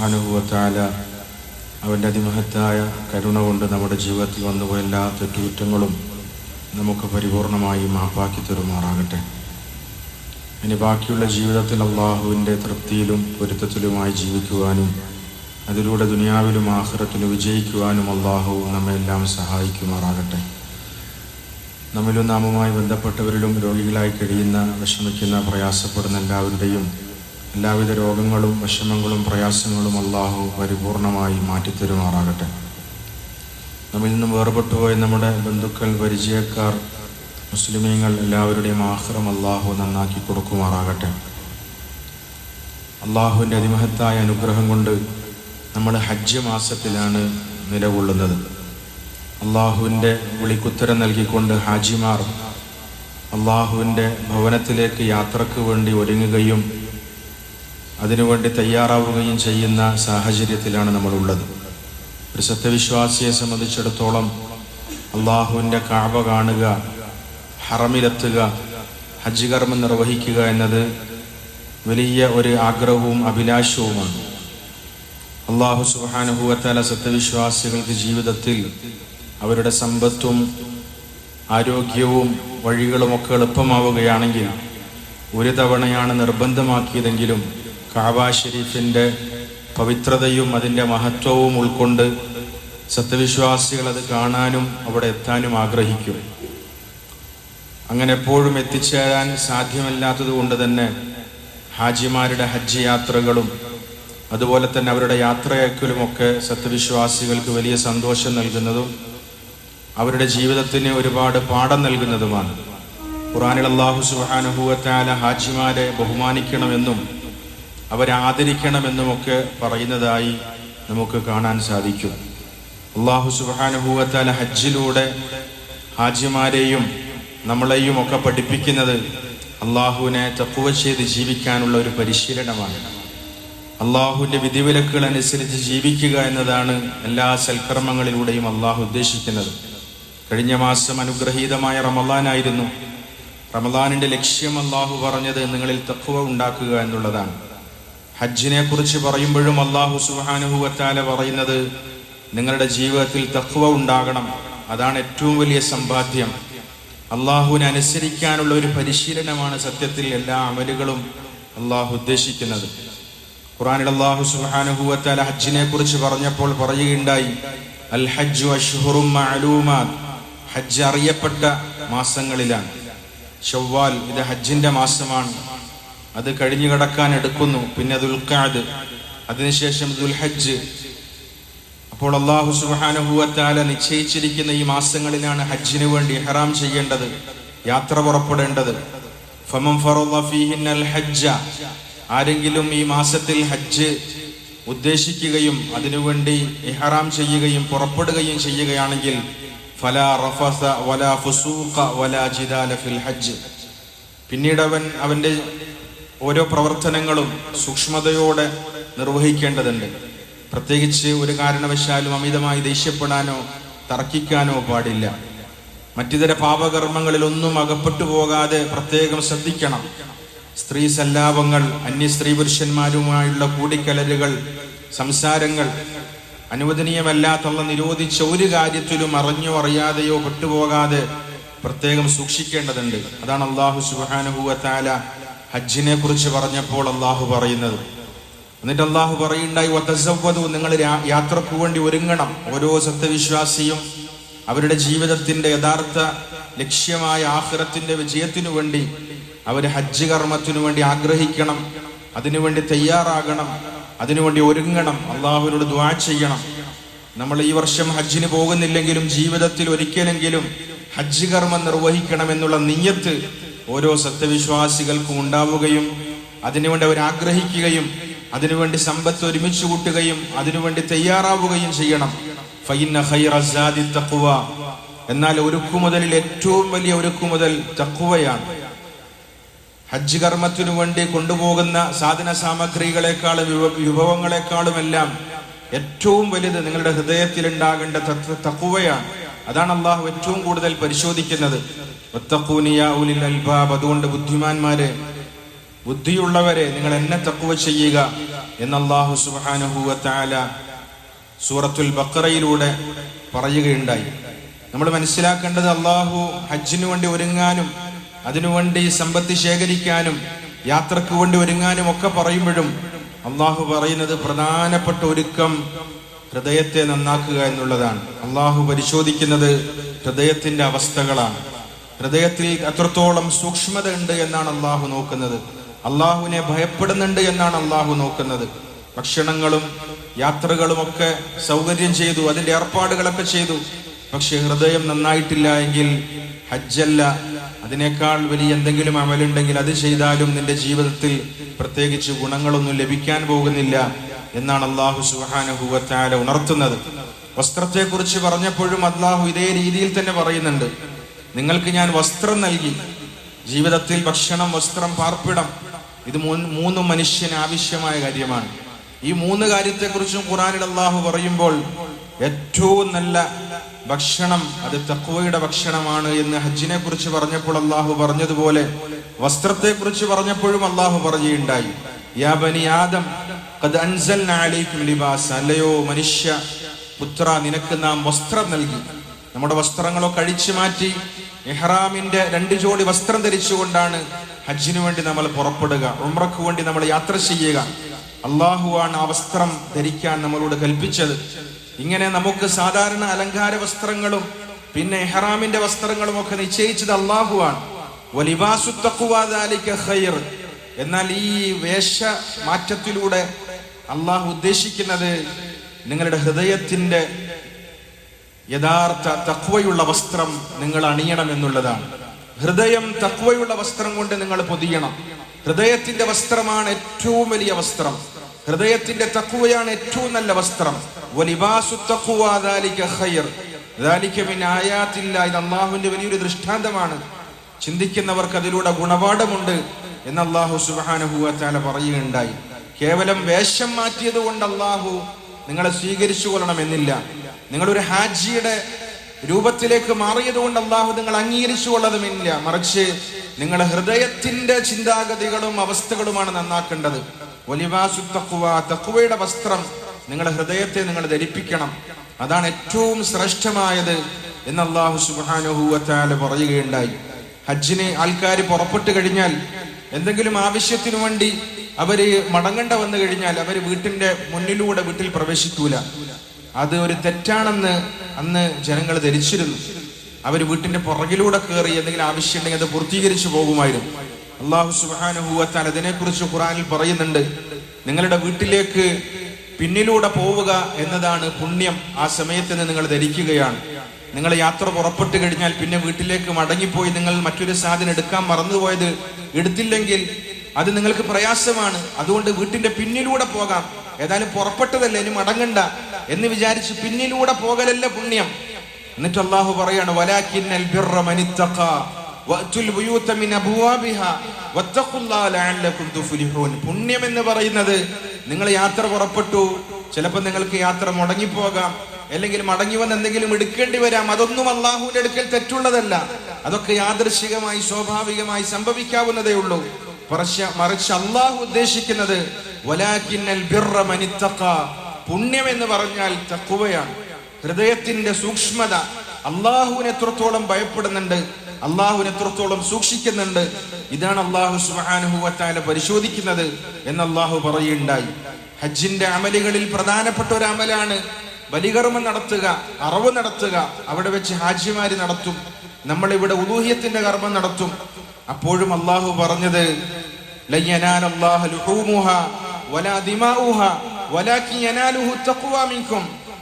സുബാനുഭവത്താല അവന്റെ അതിമഹത്തായ കരുണ കൊണ്ട് നമ്മുടെ ജീവിതത്തിൽ വന്നുപോയ എല്ലാ തെറ്റുകുറ്റങ്ങളും നമുക്ക് പരിപൂർണമായി മാപ്പാക്കി തരുമാറാകട്ടെ. ഇനി ബാക്കിയുള്ള ജീവിതത്തിൽ അള്ളാഹുവിന്റെ തൃപ്തിയിലും പൊരുത്തത്തിലുമായി ജീവിക്കുവാനും അതിലൂടെ ദുനിയാവിലും ആഹ്റത്തിലും വിജയിക്കുവാനും അള്ളാഹു നമ്മെല്ലാം സഹായിക്കുമാറാകട്ടെ. നമ്മിലും നാമുമായി ബന്ധപ്പെട്ടവരിലും രോഗികളായി കഴിയുന്ന വിഷമിക്കുന്ന പ്രയാസപ്പെടുന്ന എല്ലാവരുടെയും എല്ലാവിധ രോഗങ്ങളും വിഷമങ്ങളും പ്രയാസങ്ങളും അള്ളാഹു പരിപൂർണമായി മാറ്റിത്തരുമാറാകട്ടെ. നമ്മിൽ നിന്നും വേർപെട്ടുപോയ നമ്മുടെ ബന്ധുക്കൾ പരിചയക്കാർ മുസ്ലിമീങ്ങൾ എല്ലാവരുടെയും ആഹ്റം അള്ളാഹു നന്നാക്കി കൊടുക്കുമാറാകട്ടെ. അള്ളാഹുവിന്റെ അതിമഹത്തായ അനുഗ്രഹം കൊണ്ട് നമ്മൾ ഹജ്ജ് മാസത്തിലാണ് നിലകൊള്ളുന്നത്. അള്ളാഹുവിന്റെ വിളിക്കുത്തരം നൽകിക്കൊണ്ട് ഹാജിമാർ അള്ളാഹുവിന്റെ ഭവനത്തിലേക്ക് യാത്രയ്ക്ക് വേണ്ടി ഒരുങ്ങുകയും അതിനുവേണ്ടി തയ്യാറാവുകയും ചെയ്യുന്ന സാഹചര്യത്തിലാണ് നമ്മളുള്ളത്. ഒരു സത്യവിശ്വാസിയെ സംബന്ധിച്ചിടത്തോളം അള്ളാഹുവിന്റെ കാവ കാണുക ഹറമിലെത്തുക ഹജ്ജ് കർമ്മം നിർവഹിക്കുക എന്നത് വലിയ ഒരു ആഗ്രഹവും അഭിലാഷവുമാണ്. അള്ളാഹു സുഹാനുഭൂവത്താല സത്യവിശ്വാസികൾക്ക് ജീവിതത്തിൽ അവരുടെ സമ്പത്തും ആരോഗ്യവും വഴികളുമൊക്കെ എളുപ്പമാവുകയാണെങ്കിൽ ഒരു തവണയാണ് നിർബന്ധമാക്കിയതെങ്കിലും കാബ ഷെരീഫിന്റെ പവിത്രതയും അതിന്റെ മഹത്വവും ഉൾക്കൊണ്ട് സത്യവിശ്വാസികൾ അത് കാണാനും അവിടെ എത്താനും ആഗ്രഹിക്കും. അങ്ങനെ എപ്പോഴും എത്തിച്ചേരാൻ സാധ്യമല്ലാത്തത് കൊണ്ട് തന്നെ ഹാജിമാരുടെ ഹജ്ജ് യാത്രകളും അതുപോലെ തന്നെ അവരുടെ യാത്രയക്കലുമൊക്കെ സത്യവിശ്വാസികൾക്ക് വലിയ സന്തോഷം നൽകുന്നതും അവരുടെ ജീവിതത്തിന് ഒരുപാട് പാഠം നൽകുന്നതുമാണ്. ഖുറാനിൽ അള്ളാഹു സുഹാനുഭൂവത്താല ഹാജിമാരെ ബഹുമാനിക്കണമെന്നും അവരെ ആദരിക്കണമെന്നുമൊക്കെ പറയുന്നതായി നമുക്ക് കാണാൻ സാധിക്കും. അള്ളാഹു സുബാനുഭൂവത്താല ഹജ്ജിലൂടെ ഹാജിമാരെയും നമ്മളെയും ഒക്കെ പഠിപ്പിക്കുന്നത് അള്ളാഹുവിനെ തപ്പുവ ചെയ്ത് ജീവിക്കാനുള്ള ഒരു പരിശീലനമാണ്. അള്ളാഹുവിന്റെ വിധിവിലക്കുകൾ അനുസരിച്ച് ജീവിക്കുക എന്നതാണ് എല്ലാ സൽക്കർമ്മങ്ങളിലൂടെയും അള്ളാഹു ഉദ്ദേശിക്കുന്നത്. കഴിഞ്ഞ മാസം അനുഗ്രഹീതമായ റമലാനായിരുന്നു റമദാനിന്റെ ലക്ഷ്യം അള്ളാഹു പറഞ്ഞത് നിങ്ങളിൽ തക്കുവ ഉണ്ടാക്കുക എന്നുള്ളതാണ്. ഹജ്ജിനെ കുറിച്ച് പറയുമ്പോഴും അള്ളാഹു സുഹാനുഭവത്താല പറയുന്നത് നിങ്ങളുടെ ജീവിതത്തിൽ തക്കുവ ഉണ്ടാകണം. അതാണ് ഏറ്റവും വലിയ സമ്പാദ്യം. അള്ളാഹുവിനെ അനുസരിക്കാനുള്ള ഒരു പരിശീലനമാണ് സത്യത്തിൽ എല്ലാ അമലുകളും അള്ളാഹു ഉദ്ദേശിക്കുന്നത്. ഖുറാനിൽ അള്ളാഹു സുഹാനുഭവത്താല ഹജ്ജിനെ കുറിച്ച് പറഞ്ഞപ്പോൾ പറയുകയുണ്ടായി അൽ ഹജ്ജു മഅലൂമാത്. ഹജ്ജ് അറിയപ്പെട്ട മാസങ്ങളിലാണ്. ഷവ്വാൽ ഇത് ഹജ്ജിന്റെ മാസമാണ്. അത് കഴിഞ്ഞു കടക്കാൻ എടുക്കുന്നു. പിന്നെ ദുൽഖാദ് അതിനുശേഷം ദുൽഹജ്ജ്. അപ്പോൾ അള്ളാഹു സുബാനുഭൂവത്താല നിശ്ചയിച്ചിരിക്കുന്ന ഈ മാസങ്ങളിലാണ് ഹജ്ജിന് വേണ്ടി ഹറാം ചെയ്യേണ്ടത് യാത്ര പുറപ്പെടേണ്ടത്. ഹജ്ജ ആരെങ്കിലും ഈ മാസത്തിൽ ഹജ്ജ് ഉദ്ദേശിക്കുകയും അതിനുവേണ്ടി ഇഹറാം ചെയ്യുകയും പുറപ്പെടുകയും ചെയ്യുകയാണെങ്കിൽ ഫലാ റഫസ വലാ ഫുസൂഖ വലാ ജിദാല ഫിൽ ഹജ്ജ്. പിന്നീട് അവൻ അവന്റെ ഓരോ പ്രവർത്തനങ്ങളും സൂക്ഷ്മതയോടെ നിർവഹിക്കേണ്ടതുണ്ട്. പ്രത്യേകിച്ച് ഒരു കാരണവശാലും അമിതമായി ദേഷ്യപ്പെടാനോ തർക്കിക്കാനോ പാടില്ല. മറ്റിതര പാപകർമ്മങ്ങളിലൊന്നും അകപ്പെട്ടു പോകാതെ പ്രത്യേകം ശ്രദ്ധിക്കണം. സ്ത്രീ സല്ലാപങ്ങൾ അന്യ സ്ത്രീ പുരുഷന്മാരുമായുള്ള കൂടിക്കലരുകൾ സംസാരങ്ങൾ അനുവദനീയമല്ലാത്തുള്ള നിരോധിച്ച ഒരു കാര്യത്തിലും അറിഞ്ഞോ അറിയാതെയോ പെട്ടുപോകാതെ പ്രത്യേകം സൂക്ഷിക്കേണ്ടതുണ്ട്. അതാണ് അള്ളാഹു സുബാനുഭൂവത്താല ഹജ്ജിനെ കുറിച്ച് പറഞ്ഞപ്പോൾ അള്ളാഹു പറയുന്നത്. എന്നിട്ട് അള്ളാഹു പറയുണ്ടായി വതസവ്വദു നിങ്ങൾ യാത്രയ്ക്ക് വേണ്ടി ഒരുങ്ങണം. ഓരോ സത്യവിശ്വാസിയും അവരുടെ ജീവിതത്തിന്റെ യഥാർത്ഥ ലക്ഷ്യമായ ആഹ്റത്തിന്റെ വിജയത്തിനു വേണ്ടി അവർ ഹജ്ജ് കർമ്മത്തിനു വേണ്ടി ആഗ്രഹിക്കണം അതിനുവേണ്ടി തയ്യാറാകണം അതിനുവേണ്ടി ഒരുങ്ങണം അള്ളാഹുവിനോട് ദ്വാ ചെയ്യണം. നമ്മൾ ഈ വർഷം ഹജ്ജിന് പോകുന്നില്ലെങ്കിലും ജീവിതത്തിൽ ഒരിക്കലെങ്കിലും ഹജ്ജ് കർമ്മം നിർവഹിക്കണം എന്നുള്ള നീയത്ത് ഓരോ സത്യവിശ്വാസികൾക്കും ഉണ്ടാവുകയും അതിനുവേണ്ടി അവർ ആഗ്രഹിക്കുകയും അതിനുവേണ്ടി സമ്പത്ത് ഒരുമിച്ച് കൂട്ടുകയും അതിനുവേണ്ടി തയ്യാറാവുകയും ചെയ്യണം. തഖ്വ. എന്നാൽ ഒരുക്കുമുതലിൽ ഏറ്റവും വലിയ ഒരുക്കുമുതൽ തഖ്വയാണ്. ഹജ്ജ് കർമ്മത്തിനു വേണ്ടി കൊണ്ടുപോകുന്ന സാധന സാമഗ്രികളെക്കാളും വിഭവങ്ങളെക്കാളും എല്ലാം ഏറ്റവും വലുത് നിങ്ങളുടെ ഹൃദയത്തിൽ ഉണ്ടാകേണ്ട തക്കുവയാണ് അതാണ് അള്ളാഹു ഏറ്റവും കൂടുതൽ പരിശോധിക്കുന്നത്. അതുകൊണ്ട് ബുദ്ധിമാന്മാരെ ബുദ്ധിയുള്ളവരെ നിങ്ങൾ എന്നെ തക്കുവ ചെയ്യുക എന്ന് അള്ളാഹു സുബാനുഹൂവത്താല സൂറത്തുൽ ബക്കറയിലൂടെ പറയുകയുണ്ടായി. നമ്മൾ മനസ്സിലാക്കേണ്ടത് അള്ളാഹു ഹജ്ജിനു വേണ്ടി ഒരുങ്ങാനും അതിനുവേണ്ടി സമ്പത്ത് ശേഖരിക്കാനും യാത്രയ്ക്ക് വേണ്ടി ഒരുങ്ങാനും ഒക്കെ പറയുമ്പോഴും അള്ളാഹു പറയുന്നത് പ്രധാനപ്പെട്ട ഒരുക്കം ഹൃദയത്തെ നന്നാക്കുക എന്നുള്ളതാണ്. അള്ളാഹു പരിശോധിക്കുന്നത് ഹൃദയത്തിന്റെ അവസ്ഥകളാണ്. ഹൃദയത്തിൽ അത്രത്തോളം സൂക്ഷ്മത ഉണ്ട് എന്നാണ് അള്ളാഹു നോക്കുന്നത്. അള്ളാഹുവിനെ ഭയപ്പെടുന്നുണ്ട് എന്നാണ് അള്ളാഹു നോക്കുന്നത്. ഭക്ഷണങ്ങളും യാത്രകളും ഒക്കെ സൗകര്യം ചെയ്തു അതിന്റെ ഏർപ്പാടുകളൊക്കെ ചെയ്തു. പക്ഷെ ഹൃദയം നന്നായിട്ടില്ല എങ്കിൽ ഹജ്ജല്ല. അതിനേക്കാൾ വലിയ എന്തെങ്കിലും അമലുണ്ടെങ്കിൽ അത് ചെയ്താലും നിന്റെ ജീവിതത്തിൽ പ്രത്യേകിച്ച് ഗുണങ്ങളൊന്നും ലഭിക്കാൻ പോകുന്നില്ല എന്നാണ് അള്ളാഹു സുഹാനുഭൂവത്താല ഉണർത്തുന്നത്. വസ്ത്രത്തെക്കുറിച്ച് പറഞ്ഞപ്പോഴും അള്ളാഹു ഇതേ രീതിയിൽ തന്നെ പറയുന്നുണ്ട്. നിങ്ങൾക്ക് ഞാൻ വസ്ത്രം നൽകി. ജീവിതത്തിൽ ഭക്ഷണം വസ്ത്രം പാർപ്പിടം ഇത് മൂന്ന് മനുഷ്യന് ആവശ്യമായ കാര്യമാണ്. ഈ മൂന്ന് കാര്യത്തെക്കുറിച്ചും ഖുറാനിൽ അള്ളാഹു പറയുമ്പോൾ ഏറ്റവും നല്ല ഭക്ഷണം അത് തക്വയുടെ ഭക്ഷണമാണ് എന്ന് ഹജ്ജിനെ കുറിച്ച് പറഞ്ഞപ്പോൾ അള്ളാഹു പറഞ്ഞതുപോലെ വസ്ത്രത്തെ കുറിച്ച് പറഞ്ഞപ്പോഴും അള്ളാഹു പറയുകയുണ്ടായി. യാ ബനി ആദം അല്ലയോ മനുഷ്യ പുത്ര നിനക്ക് നാം വസ്ത്രം നൽകി. നമ്മുടെ വസ്ത്രങ്ങളോ കഴിച്ചു മാറ്റി. ഇഹ്റാമിന്റെ രണ്ട് ജോഡി വസ്ത്രം ധരിച്ചുകൊണ്ടാണ് ഹജ്ജിനു വേണ്ടി നമ്മൾ പുറപ്പെടുക ഉമ്രക്ക് വേണ്ടി നമ്മൾ യാത്ര ചെയ്യുക. അള്ളാഹുവാണ് ആ വസ്ത്രം ധരിക്കാൻ നമ്മളോട് കൽപ്പിച്ചത്. ഇങ്ങനെ നമുക്ക് സാധാരണ അലങ്കാര വസ്ത്രങ്ങളും പിന്നെ എഹ്റാമിന്റെ വസ്ത്രങ്ങളും ഒക്കെ നിശ്ചയിച്ചത് അള്ളാഹുവാണ് എന്നാൽ ഈ വേഷ മാറ്റത്തിലൂടെ അള്ളാഹു ഉദ്ദേശിക്കുന്നത് നിങ്ങളുടെ ഹൃദയത്തിന്റെ യഥാർത്ഥ തക്വയുള്ള വസ്ത്രം നിങ്ങൾ അണിയണം എന്നുള്ളതാണ്. ഹൃദയം തക്വയുള്ള വസ്ത്രം കൊണ്ട് നിങ്ങൾ പൊതിയണം. ഹൃദയത്തിന്റെ വസ്ത്രമാണ് ഏറ്റവും വലിയ വസ്ത്രം. ഹൃദയത്തിന്റെ തക്വയാണ് ഏറ്റവും നല്ല വസ്ത്രം. ഇത് അള്ളാഹുവിന്റെ വലിയൊരു ദൃഷ്ടാന്തമാണ്. ചിന്തിക്കുന്നവർക്ക് അതിലൂടെ ഗുണപാഠമുണ്ട് എന്ന് അള്ളാഹു സുബാനുഭൂവത്താല പറയുകയുണ്ടായി. കേവലം വേഷം മാറ്റിയത് കൊണ്ട് അള്ളാഹു നിങ്ങളെ സ്വീകരിച്ചു കൊള്ളണമെന്നില്ല നിങ്ങളൊരു ഹാജിയുടെ രൂപത്തിലേക്ക് മാറിയത് കൊണ്ട് അള്ളാഹു നിങ്ങൾ അംഗീകരിച്ചു കൊള്ളതുമില്ല മറിച്ച് നിങ്ങളുടെ ഹൃദയത്തിന്റെ ചിന്താഗതികളും അവസ്ഥകളുമാണ് നന്നാക്കേണ്ടത്. ഒലിവാസു തക്കുവ തക്കുവയുടെ വസ്ത്രം നിങ്ങളുടെ ഹൃദയത്തെ നിങ്ങൾ ധരിപ്പിക്കണം. അതാണ് ഏറ്റവും ശ്രേഷ്ഠമായത് എന്ന് അള്ളാഹു സുബാനുഹൂവത്താൽ പറയുകയുണ്ടായി. ഹജ്ജിന് ആൾക്കാർ പുറപ്പെട്ടു കഴിഞ്ഞാൽ എന്തെങ്കിലും ആവശ്യത്തിനു വേണ്ടി അവർ മടങ്ങണ്ട വന്നു കഴിഞ്ഞാൽ അവർ വീട്ടിന്റെ മുന്നിലൂടെ വീട്ടിൽ പ്രവേശിക്കൂല. അത് ഒരു തെറ്റാണെന്ന് അന്ന് ജനങ്ങൾ ധരിച്ചിരുന്നു. അവർ വീട്ടിന്റെ പുറകിലൂടെ കയറി എന്തെങ്കിലും ആവശ്യമുണ്ടെങ്കിൽ അത് പൂർത്തീകരിച്ചു പോകുമായിരുന്നു. അള്ളാഹു സുബാനുഭൂവത്താൽ അതിനെക്കുറിച്ച് ഖുറാനിൽ പറയുന്നുണ്ട്. നിങ്ങളുടെ വീട്ടിലേക്ക് പിന്നിലൂടെ പോവുക എന്നതാണ് പുണ്യം. ആ സമയത്ത് നിങ്ങൾ ധരിക്കുകയാണ്. നിങ്ങൾ യാത്ര പുറപ്പെട്ടു കഴിഞ്ഞാൽ പിന്നെ വീട്ടിലേക്ക് മടങ്ങിപ്പോയി നിങ്ങൾ മറ്റൊരു സാധനം എടുക്കാൻ മറന്നുപോയത് എടുത്തില്ലെങ്കിൽ അത് നിങ്ങൾക്ക് പ്രയാസമാണ്. അതുകൊണ്ട് വീട്ടിന്റെ പിന്നിലൂടെ പോകാം. ഏതായാലും പുറപ്പെട്ടതല്ലേ? ഇനി മടങ്ങണ്ട. എന്ന് വിചാരിച്ച് പിന്നിലൂടെ പോകലല്ല പുണ്യം. എന്നിട്ട് അള്ളാഹു പറയാണ് പുണ്യം എന്ന് പറയുന്നത് നിങ്ങൾ യാത്ര പുറപ്പെട്ടു. ചിലപ്പോൾ നിങ്ങൾക്ക് യാത്ര മുടങ്ങിപ്പോകാം. അല്ലെങ്കിൽ മടങ്ങി വന്ന് എന്തെങ്കിലും എടുക്കേണ്ടി വരാം. അതൊന്നും അള്ളാഹുവിന്റെ അടുക്കൽ തെറ്റുള്ളതല്ല. അതൊക്കെ യാദൃശികമായി സ്വാഭാവികമായി സംഭവിക്കാവുന്നതേ ഉള്ളൂ. മറിച്ച് അള്ളാഹു ഉദ്ദേശിക്കുന്നത് പുണ്യം എന്ന് പറഞ്ഞാൽ തക്കുവയാണ് ഹൃദയത്തിന്റെ സൂക്ഷ്മത അള്ളാഹുവിന് എത്രത്തോളം ഭയപ്പെടുന്നുണ്ട് അള്ളാഹുവിന് എത്രത്തോളം സൂക്ഷിക്കുന്നുണ്ട് ഇതാണ് അള്ളാഹു സുബാനുഹുവത്താല പരിശോധിക്കുന്നത് എന്ന് അള്ളാഹു പറയുണ്ടായി ഹജ്ജിന്റെ അമലുകളിൽ പ്രധാനപ്പെട്ട ഒരു അമലാണ് ബലികർമ്മം നടത്തുക അറവ് നടത്തുക അവിടെ വെച്ച് ഹാജിമാര് നടത്തും. നമ്മൾ ഇവിടെ ഉലൂഹ്യത്തിന്റെ കർമ്മം നടത്തും. അപ്പോഴും അള്ളാഹു പറഞ്ഞത്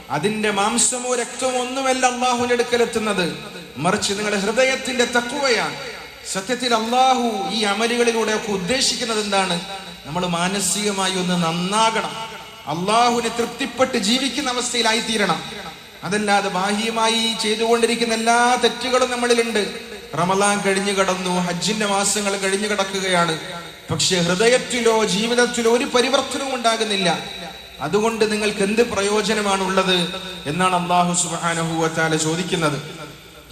അതിന്റെ മാംസമോ രക്തമോ ഒന്നുമല്ല അള്ളാഹുവിന്റെ അടുക്കൽ എത്തുന്നത്. മറിച്ച് നിങ്ങളുടെ ഹൃദയത്തിന്റെ തക്കുവയാണ് സത്യത്തിൽ അള്ളാഹു ഈ അമലുകളിലൂടെ ഒക്കെ ഉദ്ദേശിക്കുന്നത് എന്താണ്? നമ്മൾ മാനസികമായി ഒന്ന് നന്നാകണം. അള്ളാഹുവിനെ തൃപ്തിപ്പെട്ട് ജീവിക്കുന്ന അവസ്ഥയിലായി തീരണം അതല്ലാതെ ബാഹ്യമായി ചെയ്തുകൊണ്ടിരിക്കുന്ന എല്ലാ തെറ്റുകളും നമ്മളിലുണ്ട്. റമലാൻ കഴിഞ്ഞു കടന്നു ഹജ്ജിന്റെ മാസങ്ങൾ കഴിഞ്ഞു കിടക്കുകയാണ്. പക്ഷെ ഹൃദയത്തിലോ ജീവിതത്തിലോ ഒരു പരിവർത്തനവും ഉണ്ടാകുന്നില്ല. അതുകൊണ്ട് നിങ്ങൾക്ക് എന്ത് പ്രയോജനമാണ് ഉള്ളത് എന്നാണ് അള്ളാഹു സുബാനഹുവത്താല ചോദിക്കുന്നത്.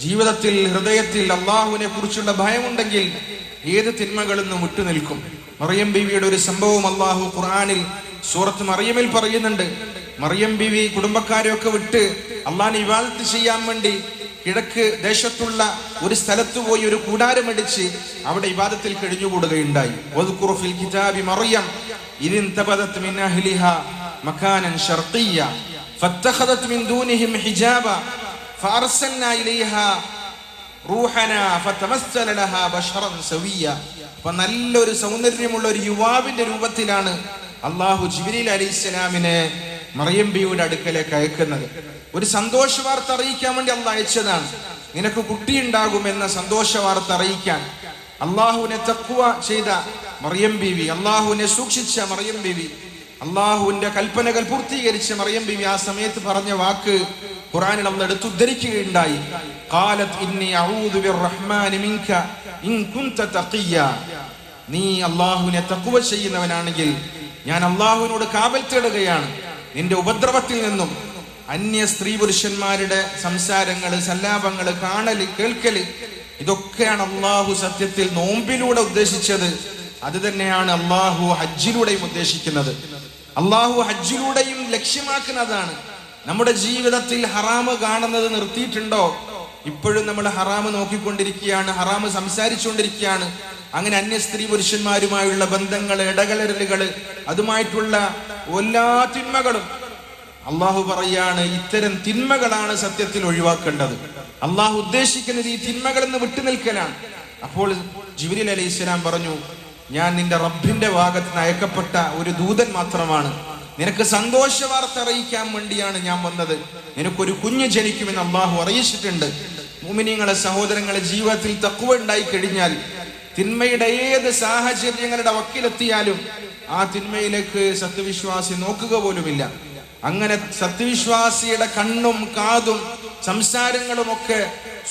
ജീവിതത്തിൽ ഹൃദയത്തിൽ അള്ളാഹുവിനെ കുറിച്ചുള്ള ഭയമുണ്ടെങ്കിൽ ഏത് തിന്മകളിൽ വിട്ടുനിൽക്കും? മറിയം ബിവിയുടെ ഒരു സംഭവം അള്ളാഹു ഖുർആാനിൽ സൂറത്ത് മറിയമിൽ പറയുന്നുണ്ട്. മറിയം ബിവി കുടുംബക്കാരെയൊക്കെ വിട്ട് അള്ളാഹിനെ ഇവാദത്ത് ചെയ്യാൻ വേണ്ടി കിഴക്ക് ദേശത്തുള്ള ഒരു സ്ഥലത്ത് പോയി ഒരു കൂടാരമടിച്ച് അവിടെ ഇബാദത്തിൽ കഴിഞ്ഞുകൂടുകയുണ്ടായി. വദ്കുറു ഫിൽ കിതാബി മറിയം. മിൻ മക്കാനൻ ഫതമസ്സല ബശറൻ നല്ലൊരു സൗന്ദര്യമുള്ള ഒരു യുവാവിന്റെ രൂപത്തിലാണ് അള്ളാഹു ജിബ്രീൽ അലൈഹിസ്സലാമിനെ മറിയം ബിയുടെ അടുക്കലേക്ക് അയക്കുന്നത്. ഒരു സന്തോഷ വാർത്ത അറിയിക്കാൻ വേണ്ടി അള്ള അയച്ചതാണ്. നിനക്ക് കുട്ടിയുണ്ടാകുമെന്ന സന്തോഷ വാർത്ത അറിയിക്കാൻ. അള്ളാഹുവിനെ തക്കുവ ചെയ്ത മറിയം ബീവി അള്ളാഹുവിനെ സൂക്ഷിച്ച മറിയം ബീവി അള്ളാഹുവിന്റെ കൽപ്പനകൾ പൂർത്തീകരിച്ച മറിയം ബീവി ആ സമയത്ത് പറഞ്ഞ വാക്ക് ഖുറാനിൽ അന്ന് എടുത്തുദ്ധരിക്കുകയുണ്ടായി. കാലത്ത് ഇന്നി ഇൻ തഖിയ നീ അള്ളാഹുവിനെ തക്കുവ ചെയ്യുന്നവനാണെങ്കിൽ ഞാൻ അള്ളാഹുവിനോട് കാവൽ തേടുകയാണ്. നിന്റെ ഉപദ്രവത്തിൽ നിന്നും അന്യ സ്ത്രീ പുരുഷന്മാരുടെ സംസാരങ്ങൾ സല്ലാപങ്ങൾ കാണൽ കേൾക്കൽ ഇതൊക്കെയാണ് അള്ളാഹു സത്യത്തിൽ നോമ്പിലൂടെ ഉദ്ദേശിച്ചത്. അത് തന്നെയാണ് അള്ളാഹു ഹജ്ജിലൂടെയും ഉദ്ദേശിക്കുന്നത്. അള്ളാഹു ഹജ്ജിലൂടെയും ലക്ഷ്യമാക്കുന്നതാണ്. നമ്മുടെ ജീവിതത്തിൽ ഹറാമ് കാണുന്നത് നിർത്തിയിട്ടുണ്ടോ? ഇപ്പോഴും നമ്മൾ ഹറാമ് നോക്കിക്കൊണ്ടിരിക്കുകയാണ് ഹറാമ് സംസാരിച്ചുകൊണ്ടിരിക്കുകയാണ്. അങ്ങനെ അന്യ സ്ത്രീ പുരുഷന്മാരുമായുള്ള ബന്ധങ്ങൾ ഇടകലരലുകൾ അതുമായിട്ടുള്ള എല്ലാ തിന്മകളും. അള്ളാഹു പറയാണ് ഇത്തരം തിന്മകളാണ് സത്യത്തിൽ ഒഴിവാക്കേണ്ടത്. അള്ളാഹു ഉദ്ദേശിക്കുന്നത് ഈ തിന്മകളിൽ നിന്ന് വിട്ടുനിൽക്കലാണ്. അപ്പോൾ ജിബിരിൽ അലി ഇസ്ലാം പറഞ്ഞു ഞാൻ നിന്റെ റബ്ബിന്റെ ഭാഗത്ത് നിന്ന് അയക്കപ്പെട്ട ഒരു ദൂതൻ മാത്രമാണ്. നിനക്ക് സന്തോഷ വാർത്ത അറിയിക്കാൻ വേണ്ടിയാണ് ഞാൻ വന്നത്. നിനക്കൊരു കുഞ്ഞ് ജനിക്കുമെന്ന് അള്ളാഹു അറിയിച്ചിട്ടുണ്ട്. മുമിനിങ്ങളെ സഹോദരങ്ങളെ ജീവിതത്തിൽ തക്കുവ ഉണ്ടായി കഴിഞ്ഞാൽ തിന്മയുടെ ഏത് സാഹചര്യങ്ങളുടെ വക്കിലെത്തിയാലും ആ തിന്മയിലേക്ക് സത്യവിശ്വാസി നോക്കുക പോലുമില്ല. അങ്ങനെ സത്യവിശ്വാസിയുടെ കണ്ണും കാതും സംസാരങ്ങളും ഒക്കെ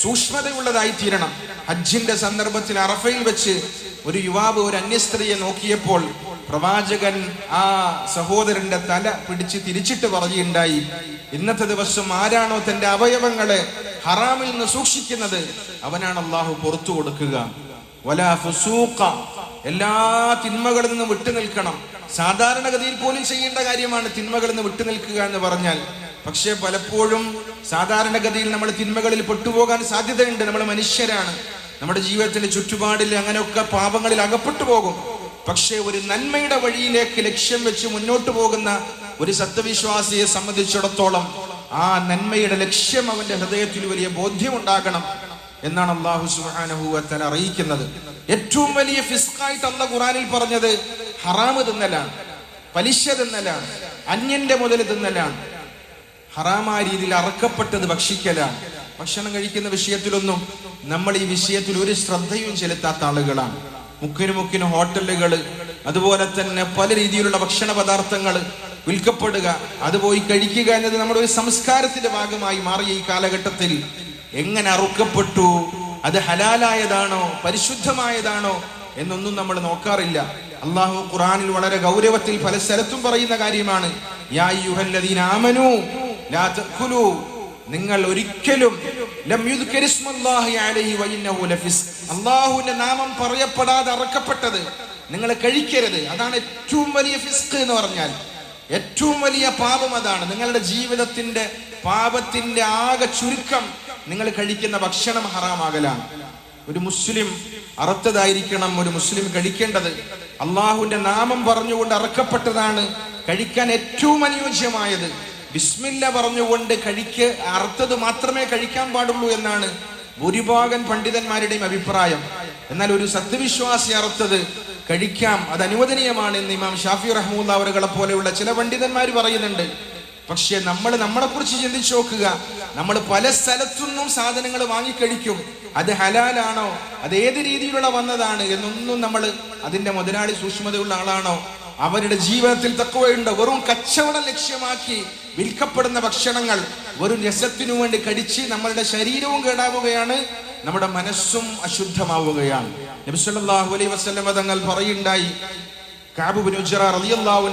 സൂക്ഷ്മതയുള്ളതായി തീരണം ഹജ്ജിന്റെ സന്ദർഭത്തിൽ അറഫയിൽ വെച്ച് ഒരു യുവാവ് ഒരു അന്യസ്ത്രീയെ നോക്കിയപ്പോൾ പ്രവാചകൻ ആ സഹോദരന്റെ തല പിടിച്ച് തിരിച്ചിട്ട് പറയുകയുണ്ടായി ഇന്നത്തെ ദിവസം ആരാണോ തന്റെ അവയവങ്ങളെ ഹറാമിൽ നിന്ന് സൂക്ഷിക്കുന്നത്? അവനാണ് അള്ളാഹു പുറത്തു കൊടുക്കുക. വലാ ഫുസൂഖ. എല്ലാ തിന്മകളിൽ നിന്ന് വിട്ടു നിൽക്കണം. സാധാരണഗതിയിൽ പോലും ചെയ്യേണ്ട കാര്യമാണ് തിന്മകളിൽ നിന്ന് വിട്ടു നിൽക്കുക എന്ന് പറഞ്ഞാൽ. പക്ഷേ പലപ്പോഴും സാധാരണഗതിയിൽ നമ്മൾ തിന്മകളിൽ പെട്ടുപോകാൻ സാധ്യതയുണ്ട്. നമ്മൾ മനുഷ്യരാണ്. നമ്മുടെ ജീവിതത്തിന്റെ ചുറ്റുപാടിൽ അങ്ങനെയൊക്കെ പാപങ്ങളിൽ അകപ്പെട്ടു പോകും. പക്ഷേ ഒരു നന്മയുടെ വഴിയിലേക്ക് ലക്ഷ്യം വെച്ച് മുന്നോട്ട് പോകുന്ന ഒരു സത്യവിശ്വാസിയെ സംബന്ധിച്ചിടത്തോളം ആ നന്മയുടെ ലക്ഷ്യം അവന്റെ ഹൃദയത്തിൽ വലിയ ബോധ്യമുണ്ടാകണം എന്നാണ് അള്ളാഹു സുഹാനഹുവത്തൻ അറിയിക്കുന്നത്. ഏറ്റവും വലിയ ഫിസ്കായിട്ട് അല്ല ഖുറാനിൽ പറഞ്ഞത് ഹറാമ് തിന്നലാണ് പലിശ തിന്നലാണ് അന്യന്റെ മുതൽ തിന്നലാണ്. ഹറാമായ രീതിയിൽ അറക്കപ്പെട്ടത് ഭക്ഷിക്കലാണ്. ഭക്ഷണം കഴിക്കുന്ന വിഷയത്തിലൊന്നും നമ്മൾ ഈ വിഷയത്തിൽ ഒരു ശ്രദ്ധയും ചെലുത്താത്ത ആളുകളാണ്. മുക്കിന് മുക്കിന് ഹോട്ടലുകൾ അതുപോലെ തന്നെ പല രീതിയിലുള്ള ഭക്ഷണ പദാർത്ഥങ്ങൾ വിൽക്കപ്പെടുക അത് പോയി കഴിക്കുക എന്നത് നമ്മുടെ ഒരു സംസ്കാരത്തിന്റെ ഭാഗമായി മാറിയ ഈ കാലഘട്ടത്തിൽ എങ്ങനെ അറുക്കപ്പെട്ടു? അത് ഹലാലായതാണോ? പരിശുദ്ധമായതാണോ? എന്നൊന്നും നമ്മൾ നോക്കാറില്ല. അള്ളാഹു ഖുറാനിൽ വളരെ ഗൗരവത്തിൽ പല സ്ഥലത്തും പറയുന്ന കാര്യമാണ്. നിങ്ങൾ ഒരിക്കലും നാമം പറയപ്പെടാതെ അറക്കപ്പെട്ടത് നിങ്ങൾ കഴിക്കരുത്. അതാണ് ഏറ്റവും വലിയ ഫിസ്ക് എന്ന് പറഞ്ഞാൽ. ഏറ്റവും വലിയ പാപം അതാണ്. നിങ്ങളുടെ ജീവിതത്തിന്റെ പാപത്തിന്റെ ആകെ ചുരുക്കം നിങ്ങൾ കഴിക്കുന്ന ഭക്ഷണം ഹറാമാകലാണ്. ഒരു മുസ്ലിം അറുത്തതായിരിക്കണം ഒരു മുസ്ലിം കഴിക്കേണ്ടത്. അള്ളാഹുവിന്റെ നാമം പറഞ്ഞുകൊണ്ട് അറക്കപ്പെട്ടതാണ് കഴിക്കാൻ ഏറ്റവും അനുയോജ്യമായത്. ബിസ്മില്ല പറഞ്ഞുകൊണ്ട് കഴിക്ക് അറുത്തത് മാത്രമേ കഴിക്കാൻ പാടുള്ളൂ എന്നാണ് ഭൂരിഭാഗം പണ്ഡിതന്മാരുടെയും അഭിപ്രായം. എന്നാൽ ഒരു സത്യവിശ്വാസി അറുത്തത് കഴിക്കാം അത് അനുവദനീയമാണ് എന്ന് ഇമാം ഷാഫി റഹ്മൂദ് അവരുകളെ പോലെയുള്ള ചില പണ്ഡിതന്മാർ പറയുന്നുണ്ട്. പക്ഷെ നമ്മൾ നമ്മളെ കുറിച്ച് ചിന്തിച്ചു നോക്കുക നമ്മൾ പല സ്ഥലത്തുനിന്നും സാധനങ്ങൾ വാങ്ങിക്കഴിക്കും. അത് ഹലാലാണോ? അത് ഏത് രീതിയിലുള്ള വന്നതാണ് എന്നൊന്നും നമ്മൾ അതിന്റെ മുതലാളി സൂക്ഷ്മതയുള്ള ആളാണോ? അവരുടെ ജീവിതത്തിൽ തക്കവയുണ്ട്. വെറും കച്ചവടം ലക്ഷ്യമാക്കി വിൽക്കപ്പെടുന്ന ഭക്ഷണങ്ങൾ വെറും രസത്തിനു വേണ്ടി കടിച്ച് നമ്മളുടെ ശരീരവും കേടാവുകയാണ്. നമ്മുടെ മനസ്സും അശുദ്ധമാവുകയാണ്. നബി സല്ലല്ലാഹു അലൈഹി വസല്ലമ തങ്ങൾ പറയുണ്ടായി കാബ് ബിൻ ഉജ്റ റളിയല്ലാഹു